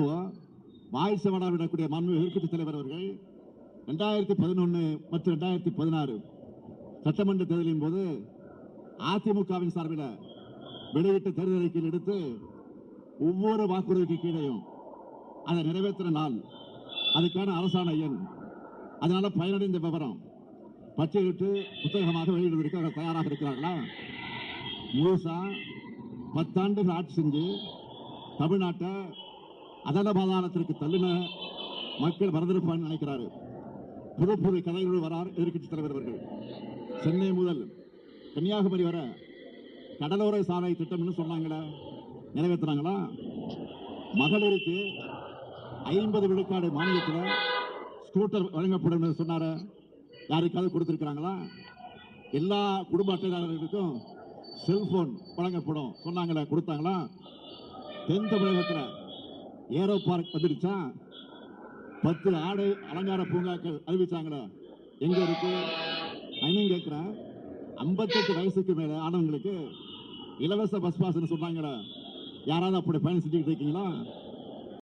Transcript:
இப்போ வாய்ஸ் விடக்கூடிய மாண்பு எதிர்க்கட்சி தலைவர் அவர்கள் ரெண்டாயிரத்தி பதினொன்று மற்றும் ரெண்டாயிரத்தி பதினாறு சட்டமன்ற தேர்தலின் போது அதிமுகவின் சார்பில் வெளியிட்ட தேர்தல் அறிக்கையில் எடுத்து ஒவ்வொரு வாக்குறுதிக்கு கீழேயும் அதை நிறைவேற்றின நாள். அதுக்கான அரசாணை எண். அதனால பயனடைந்த விவரம். பட்டியலிட்டு புத்தகமாக வெளியிடுவதற்கு தயாராக இருக்கிறார்களா? முழுசா பத்தாண்டுகள் ஆட்சி செஞ்சு தமிழ்நாட்டை அதனபாதானத்திற்கு தள்ளின மக்கள் வரவிருப்பான்னு நினைக்கிறாரு. புது புது கதைகளோடு வரார் எதிர்க்கட்சி தலைவர் அவர்கள். சென்னை முதல் கன்னியாகுமரி வர கடலோர சாலை திட்டம்னு சொன்னாங்களே நிறைவேற்றினாங்களா? மகளிருக்கு ஐம்பது விழுக்காடு மானியத்தில் ஸ்கூட்டர் வழங்கப்படும் சொன்னார. யாருக்காவது கொடுத்துருக்குறாங்களா? எல்லா குடும்ப அட்டைதாரர்களுக்கும் செல்போன் வழங்கப்படும் சொன்னாங்களே கொடுத்தாங்களா? தென் தமிழகத்தில் ஏரோ பார்க் வந்துடுச்சா? பத்து ஆடை அலங்கார பூங்காக்கள் அறிவிச்சாங்களா. எங்க இருக்கு? நான் கேட்கிறேன். ஐம்பத்தெட்டு வயசுக்கு மேல ஆனவங்களுக்கு இலவச பஸ் பாஸ்ன்னு சொன்னாங்களா. யாராவது அப்படி பயணம் செஞ்சுக்கிட்டு இருக்கீங்களா?